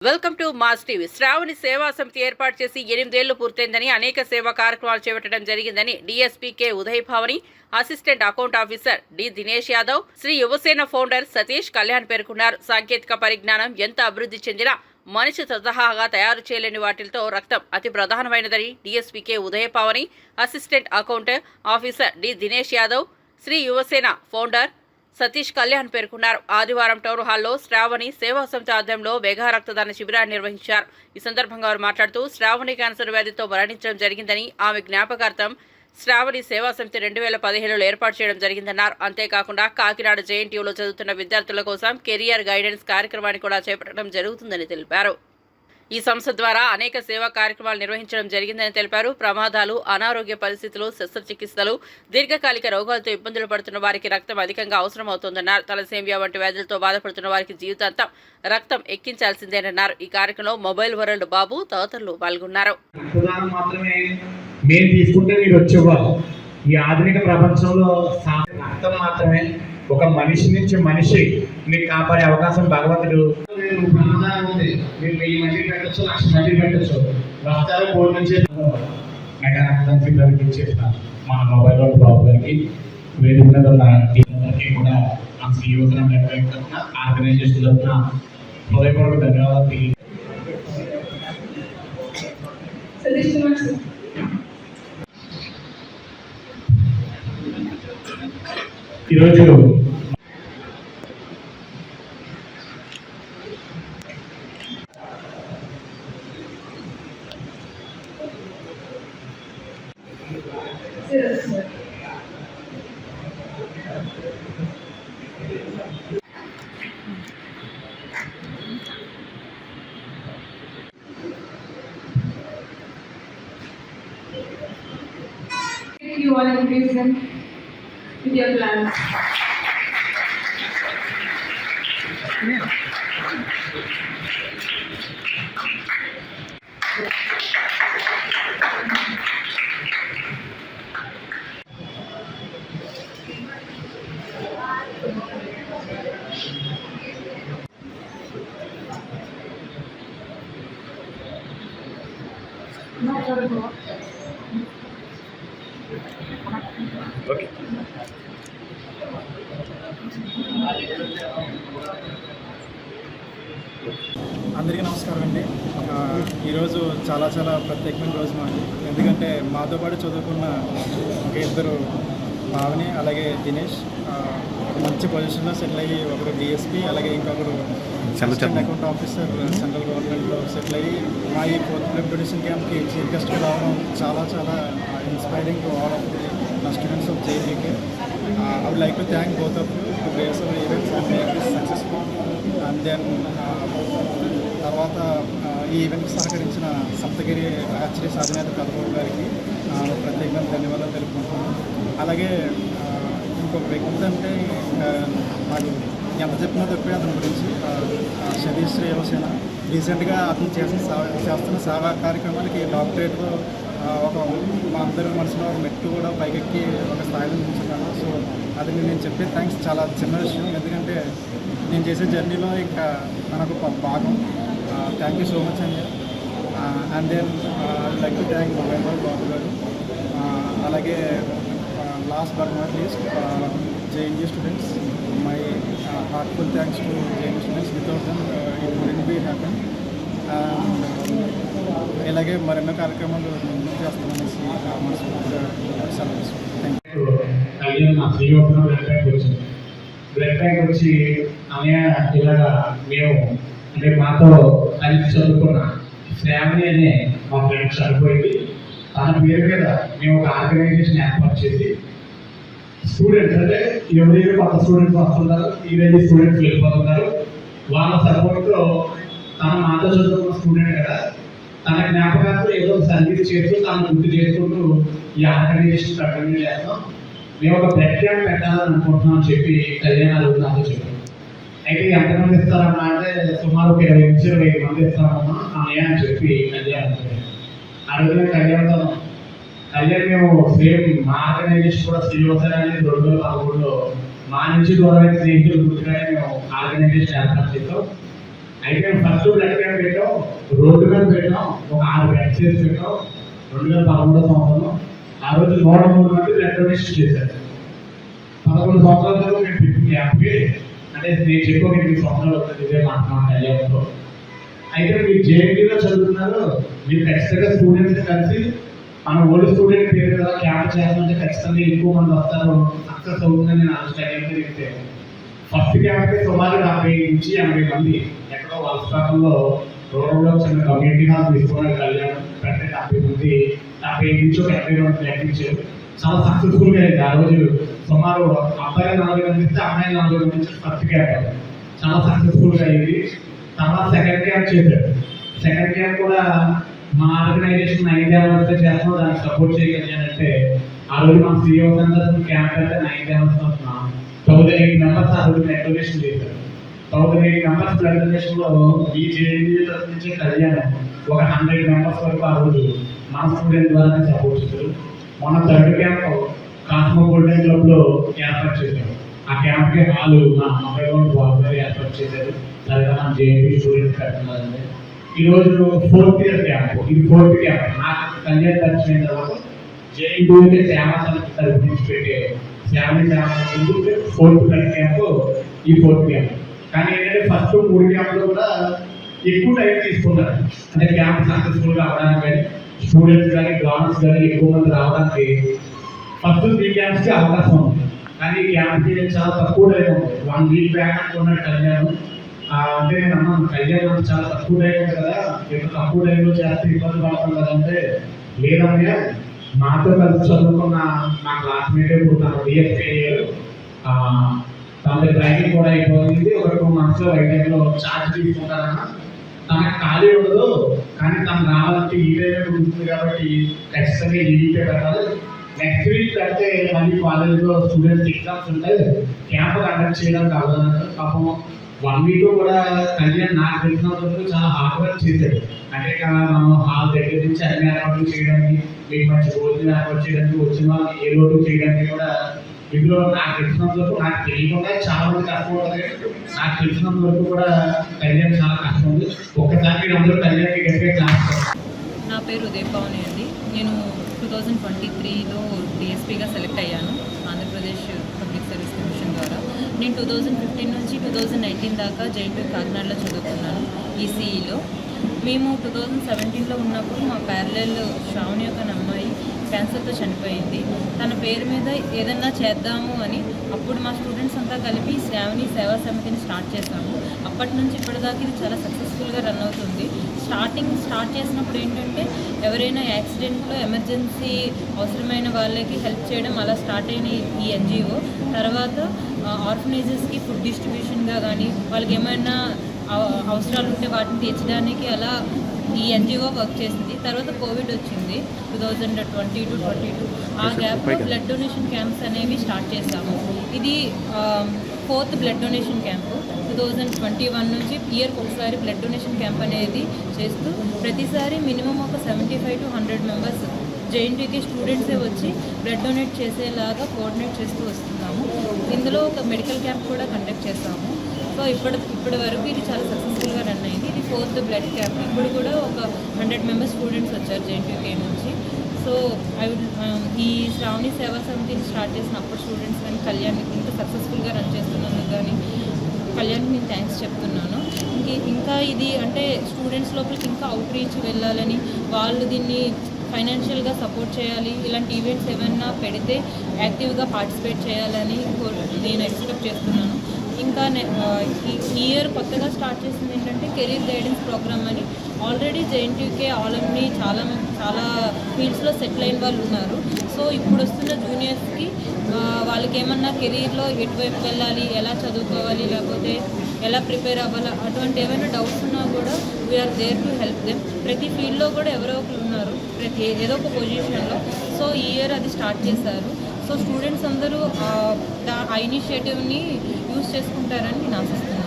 Welcome to mass TV. Shravani Seva Samiti ఏర్పాటు చేసి ఎనిమిదేళ్ళు పూర్తయిందని అనేక సేవా కార్యక్రమాలు చేపట్టడం జరిగిందని DSP K Uday Bhavani assistant account officer D Dinesh Yadav Sri Yuvasena founder Satish Kalyan పేర్కొన్నారు. సాంకేతిక పరిజ్ఞానం ఎంత అభివృద్ధి చెందినా మనిషి స్వతహాగా తయారు చేయలేని వాటితో రక్తం అతి ప్రధానమైనదని DSP K Uday Bhavani assistant account officer D Dinesh Yadav Sri Yuvasena founder Satish Kalyan పేర్కొన్నారు. ఆదివారం టౌన్ హాల్లో శ్రావణి సేవా సమితి ఆధ్వర్యంలో మెగా రక్తదాన శిబిరాన్ని నిర్వహించారు. ఈ సందర్భంగా వారు మాట్లాడుతూ శ్రావణి క్యాన్సర్ వ్యాధితో మరణించడం జరిగిందని ఆమె జ్ఞాపకార్థం శ్రావణి సేవా సమితి రెండు వేల పదిహేడులో ఏర్పాటు చేయడం జరిగిందన్నారు. అంతేకాకుండా కాకినాడ జేఎన్టీయూలో చదువుతున్న విద్యార్థుల కోసం కెరియర్ గైడెన్స్ కార్యక్రమాన్ని కూడా చేపట్టడం జరుగుతుందని తెలిపారు. ఈ సంస్థ ద్వారా అనేక సేవా కార్యక్రమాలు నిర్వహించడం జరిగిందని తెలిపారు. ప్రమాదాలు అనారోగ్య పరిస్థితులు శస్త్రచికిత్సలు దీర్ఘకాలిక రోగాలతో ఇబ్బందులు పడుతున్న వారికి రక్తం అధికంగా అవసరమవుతోందన్నారు. తలసేమియా వంటి వ్యాధులతో బాధపడుతున్న వారికి జీవితాంతం రక్తం ఎక్కించాల్సిందేనన్నారు. ఈ కార్యక్రమంలో మొబైల్ వరల్డ్ బాబు తదితరులు పాల్గొన్నారు. ఈ ఆధునిక ప్రపంచంలో రక్తం మాత్రమే ఒక మనిషి నుంచి మనిషి మీరు కాపాడే అవకాశం భగవంతుడు మీరు వెయ్యి మంది పెట్టచ్చు లక్ష మంది పెట్టచ్చు. రక్తాలు కోడి నుంచి మెగా రక్తం ఇచ్చేసిన మన మొబైల్ వాళ్ళు బాబు గారికి వేదిక మీద ఉన్న ఆర్గనైజేషన్ తరఫున హృదయపూర్వక ధన్యవాదాలు సతీష్ కుమార్ సార్ ఈరోజు Thank you all increase them with your plans. No, for the అందరికీ నమస్కారం అండి. ఈరోజు చాలా చాలా ప్రత్యేకమైన రోజు మాకు ఎందుకంటే మాతో పాటు చదువుకున్న ఒక ఇద్దరు భావని అలాగే దినేష్ మంచి పొజిషన్లో సెటిల్ అయ్యి ఒకరు డిఎస్పీ అలాగే ఇంకొకరు సెంట్రల్ అకౌంట్ ఆఫీసర్ సెంట్రల్ గవర్నమెంట్లో సెటిల్ అయ్యి మా ఈ ఫోర్త్ ప్రిపరేషన్ క్యాంప్కి చీఫ్ గెస్ట్గా రావడం చాలా చాలా inspiring to all of the students of JEK I would like to thank both of to our events and make this successful and then తర్వాత uh, ఈ ఈవెంట్కి సహకరించిన సప్తగిరి హెచ్డిఎస్ సాధినేత కథబాబు గారికి ప్రత్యేకంగా ధన్యవాదాలు తెలుపుకుంటున్నాను. అలాగే uh, ఇంకొక వ్యక్తి అంటే ఆ, uh, నాకు ఎంత చెప్పినా తప్పే అతని గురించి శరీష్ శ్రీవసేన రీసెంట్గా అతను చేసిన చేస్తున్న సేవా కార్యక్రమానికి డాక్టరేట్ ఒక మా అందరి మనసులో ఒక మెట్టు కూడా పైకెక్కి ఒక స్థాయిలో నిల్చున్నాను. సో అది నేను చెప్పే థ్యాంక్స్ చాలా చిన్న విషయం. ఎందుకంటే నేను చేసే జర్నీలో ఇంకా మనకు ఒక భాగం. థ్యాంక్ యూ సో మచ్ అండి. And then like to thank mobile Babu గారు. అలాగే last but not least JNG students my heartful thanks to JNG students without them it wouldn't be happen ఇలాగే మరెన్నో కార్యక్రమాలు ముందుకు చేస్తామనేసి uh, మనస్ఫూర్తిగా సెలవు బ్లడ్ బ్యాంక్ వచ్చి అన్నయ్య ఇలాగా మేము అంటే మాతో కలిసి చదువుకున్న ఫ్యామిలీ అనే మా ఫ్రెండ్ చనిపోయింది. తన పేరు మీద మేము ఒక ఆర్గనైజేషన్ ఏర్పాటు చేసి స్టూడెంట్స్ అంటే ఎవరి కొత్త స్టూడెంట్స్ వస్తున్నారు ఈరోజు స్టూడెంట్స్ వెళ్ళిపోతున్నారు. వాళ్ళ సపోర్ట్తో తన మాతో చదువుకున్న స్టూడెంట్ కదా తన జ్ఞాపకాలతో ఏదో సంగీత చేస్తూ తను గుర్తు చేసుకుంటూ ఈ ఆర్గనైజేషన్ కంటిన్యూ చేస్తాం. మేము ఒక బ్లడ్ క్యాంప్ పెట్టాలని అనుకుంటున్నాం అని చెప్పి కళ్యాణాలు నాతో చెప్పారు. అయితే ఎంతమంది ఇస్తారన్నా అంటే సుమారు ఒక ఇరవై నుంచి ఇరవై ఐదు మంది ఇస్తామమ్మా అని చెప్పి కళ్యాణం చెప్పారు. ఆ రోజున కళ్యాణం కళ్యాణ్ మేము సేమ్ మా ఆర్గనైజేషన్ కూడా శ్రీవసర అనేది రెండు వేల పదమూడులో మా నుంచి దూరమైన స్నేహితులు గుర్తుగానే మేము ఆర్గనైజేషన్ ఏర్పాటు చేస్తాం అయితే ఫస్ట్ బ్లడ్ క్యాంప్ పెట్టాం రోడ్డు మీద పెట్టాం ఒక ఆరు బ్యాచ్ పెట్టాం రెండు వేల పదమూడో సంవత్సరం. ఆ రోజు నూట మూడు మంది బ్లడ్ డొనేషన్ చేశారు. పదకొండు సంవత్సరాల తర్వాత నేను పెట్టిన క్యాంప్కి అంటే నేను చెప్పి ఒక ఎనిమిది సంవత్సరాలు వస్తుంది ఇదే మాట్లాడుతున్నాను కళ్యాణ్తో అయితే మీరు జేఎన్టీలో చదువుతున్నారు మీరు ఖచ్చితంగా స్టూడెంట్స్ కలిసి మన ఓల్డ్ స్టూడెంట్ పేరు కదా క్యాంప్ చేస్తుంటే ఖచ్చితంగా ఎక్కువ మంది వస్తారు. అక్కడ చదువుతుందని నేను ఆలోచన చెప్తే ఫస్ట్ క్యాంప్ సుమారు డెబ్బై నుంచి ఎనభై మంది ఎక్కడో వలసపాకంలో రూరల్లో చిన్న కమ్యూనిటీ హాల్ తీసుకున్నారు కళ్యాణం పెద్ద డెబ్బై మంది డెబ్బై నుంచి ఒక ఎనభై మంది లెక్కించారు. చాలా సక్సెస్ఫుల్గా అయింది. ఆ రోజు సుమారు అబ్బాయి నలభై మంది ఇస్తే అమ్మాయి నలభై మంది ఇచ్చి ఫస్ట్ క్యాంప్. చాలా సక్సెస్ఫుల్గా అయింది. తర్వాత సెకండ్ క్యాంప్ చేశారు. సెకండ్ క్యాంప్ కూడా మా ఆర్గనైజేషన్ నైన్ అవర్స్ చేస్తున్నాం దాన్ని సపోర్ట్ చేయగలిగానంటే ఆ రోజు మా సీఓ సందర్శన క్యాంప్ అయితే నైన్ అవర్స్ వస్తున్నాం థౌసండ్ ఎయిట్ మెంబర్స్ ఆ రోజు డెకరేషన్ చేశారు. థౌసండ్ ఎయిట్ మెంబర్స్ డెకరేషన్లో ఈ జేఎన్జీ తరఫు నుంచి కళ్యాణం ఒక హండ్రెడ్ మెంబర్స్ వరకు ఆ రోజు మన స్టూడెంట్ ద్వారా సపోర్ట్ చేశారు. మొన్న థర్డ్ క్యాంప్ కాస్మో గోల్డెన్ క్లబ్లో ఏర్పాటు చేశారు. ఆ క్యాంప్కి హాల్ మా అమ్మాయి వాళ్ళు బాబు గారు ఏర్పాటు చేశారు. తర్వాత మన స్టూడెంట్ స్టూడెంట్స్ కడుతున్నారండి ఈ ఫోర్త్ ఇయర్ క్యాంప్. ఇది ఫోర్త్ క్యాంప్. నాకు కళ్యాణ్ దర్శనం అయిన తర్వాత జేఎన్టీ సేవా సమితి తరఫు నుంచి పెట్టే ఫ్యామిలీ ఫ్యామిలీ ఫోర్త్ క్యాంప్ ఈ ఫోర్త్ క్యాంప్. కానీ ఏంటంటే ఫస్ట్ మూడు క్యాంప్లో కూడా ఎక్కువ టైం తీసుకున్నారు. అంటే క్యాంప్ సక్సెస్ఫుల్గా అవడానికి కానీ స్టూడెంట్స్ కానీ గ్రౌండ్స్ కానీ ఎక్కువ మంది రావడానికి ఫస్ట్ త్రీ క్యాంప్స్కి అవకాశం ఉంది. కానీ ఈ క్యాంప్ చాలా తక్కువ టైం ఉంది. వన్ వీక్ బ్యాక్ అనుకున్నట్టు కళ్యాణ్. అంటే నేను అన్నాను చాలా తక్కువ టైం కదా ఇంత తక్కువ టైంలో చేస్తే ఇబ్బంది పడతాం కదా అంటే లేదన్నయ్య నాతో కలిసి చదువుకున్న నా క్లాస్మేటే పుట్టాను తన డిఎస్పీ తన ట్రైనింగ్ కూడా అయిపోయింది ఒక టూ మంత్స్లో వైద్యంలో ఛార్జ్ తీసుకుంటారన్న. తనకు ఖాళీ ఉండదు కానీ తను రావాలంటే ఈ టైమే ఉంటుంది కాబట్టి ఖచ్చితంగా ఈ వీకే పెట్టాలి. నెక్స్ట్ వీక్ అంటే మళ్ళీ కాలేజ్లో స్టూడెంట్స్ ఎగ్జామ్స్ ఉంటాయి క్యాంప్ కండక్ట్ చేయడం కాదు పాపం వన్ వీక్ కూడా కళ్యాణ్ నాకు తెలిసినంత వరకు చాలా హార్డ్ వర్క్ చేశాడు. అంటే మనం హాల్ దగ్గర నుంచి అన్ని ఏర్పాట్లు చేయడానికి మీకు మంచి భోజనం ఏర్పాటు చేయడానికి వచ్చిన వాళ్ళకి ఏ లోటు చేయడానికి కూడా ఇందులో నాకు తెలిసినంత వరకు నాకు తెలియకుండా చాలా మంది కష్టం ఉంటుంది నాకు తెలిసినంత వరకు కూడా కళ్యాణ్ చాలా కష్టం ఉంది ఒక్కసారి మీరు అందరూ కళ్యాణ్కి గట్టిగా క్లాస్ నా పేరు ఉదయ్ అండి. నేను టూ థౌజండ్ ట్వంటీ త్రీలో డిఎస్పీగా సెలెక్ట్ అయ్యాను. ఆంధ్రప్రదేశ్ పబ్లిక్ సర్వీస్ కమిషన్ ద్వారా. నేను టూ థౌజండ్ ఫిఫ్టీన్ నుంచి టూ థౌజండ్ నైన్టీన్ దాకా జైంటూ కాకినాడలో చదువుకున్నాను ఈసీఈలో మేము టూ థౌజండ్ సెవెంటీన్లో ఉన్నప్పుడు మా ప్యారలల్ శ్రావణి యొక్క అమ్మాయి క్యాన్సర్తో చనిపోయింది. తన పేరు మీద ఏదన్నా చేద్దాము అని అప్పుడు మా స్టూడెంట్స్ అంతా కలిపి శ్రావణి సేవా సమితిని స్టార్ట్ చేశాము. అప్పటి నుంచి ఇప్పటిదాకా ఇది చాలా సక్సెస్ఫుల్గా రన్ అవుతుంది. స్టార్టింగ్ స్టార్ట్ చేసినప్పుడు ఏంటంటే ఎవరైనా యాక్సిడెంట్లో ఎమర్జెన్సీ అవసరమైన వాళ్ళకి హెల్ప్ చేయడం అలా స్టార్ట్ అయిన ఈ ఎన్జిఓ తర్వాత ఆర్ఫనైజెస్కి ఫుడ్ డిస్ట్రిబ్యూషన్గా కానీ వాళ్ళకి ఏమైనా అవ- అవసరాలు ఉంటే వాటిని తీర్చడానికి అలా ఈ ఎన్జిఓ వర్క్ చేసింది. తర్వాత కోవిడ్ వచ్చింది two thousand twenty to twenty two. ఆ గ్యాప్లో బ్లడ్ డొనేషన్ క్యాంప్స్ అనేవి స్టార్ట్ చేశాము. ఇది fourth blood donation camp. Two thousand twenty one నుంచి ఇయర్కి ఒకసారి బ్లడ్ డొనేషన్ క్యాంప్ అనేది చేస్తూ ప్రతిసారి మినిమం ఒక seventy five to hundred members జేఎన్టీకి స్టూడెంట్సే వచ్చి బ్లడ్ డొనేట్ చేసేలాగా కోఆర్డినేట్ చేస్తూ వస్తున్నాము. ఇందులో ఒక మెడికల్ క్యాంప్ కూడా కండక్ట్ చేస్తాము. సో ఇప్పటి ఇప్పటి వరకు ఇది చాలా సక్సెస్ఫుల్గా రన్ అయింది. ఇది ఫోర్త్ బ్లడ్ క్యాంప్ ఇప్పుడు కూడా ఒక హండ్రెడ్ మెంబర్స్ స్టూడెంట్స్ వచ్చారు జేఎన్టీకే నుంచి. సో ఐ వుడ్ ఈ శ్రావణి సేవా సమితిని స్టార్ట్ చేసిన అప్పుడు స్టూడెంట్స్ కానీ కళ్యాణ్ ఇంత సక్సెస్ఫుల్గా రన్ చేస్తున్నందుకు కానీ కళ్యాణ్కి నేను థ్యాంక్స్ చెప్తున్నాను. ఇంకా ఇది అంటే స్టూడెంట్స్ లోపలికి ఇంకా అవుట్ రీచ్ వెళ్ళాలని వాళ్ళు దీన్ని ఫైనాన్షియల్గా సపోర్ట్ చేయాలి. ఇలాంటి ఈవెంట్స్ ఏమైనా పెడితే యాక్టివ్గా పార్టిసిపేట్ చేయాలని నేను ఎక్స్పెక్ట్ చేస్తున్నాను. ఇంకా ఈ ఇయర్ కొత్తగా స్టార్ట్ చేసింది ఏంటంటే కెరీర్ గైడెన్స్ ప్రోగ్రామ్ అని. ఆల్రెడీ జేఎన్టీయూకే ఆలమ్ని చాలా చాలా ఫీల్డ్స్లో సెటిల్ అయిన వాళ్ళు ఉన్నారు. సో ఇప్పుడు వస్తున్న జూనియర్స్కి వాళ్ళకి ఏమన్నా కెరీర్లో ఎటువైపు వెళ్ళాలి ఎలా చదువుకోవాలి లేకపోతే ఎలా ప్రిపేర్ అవ్వాలి అటువంటి ఏమైనా డౌట్స్ ఉన్నా కూడా we're there to help them ప్రతి ఫీల్డ్లో కూడా ఎవరో ఒకరు ఉన్నారు ప్రతి ఏదో ఒక పొజిషన్లో. సో ఈ ఇయర్ అది స్టార్ట్ చేశారు. సో స్టూడెంట్స్ అందరూ ఆ, దా- ఇనిషియేటివ్ని యూస్ చేసుకుంటారని నేను ఆశిస్తున్నాను.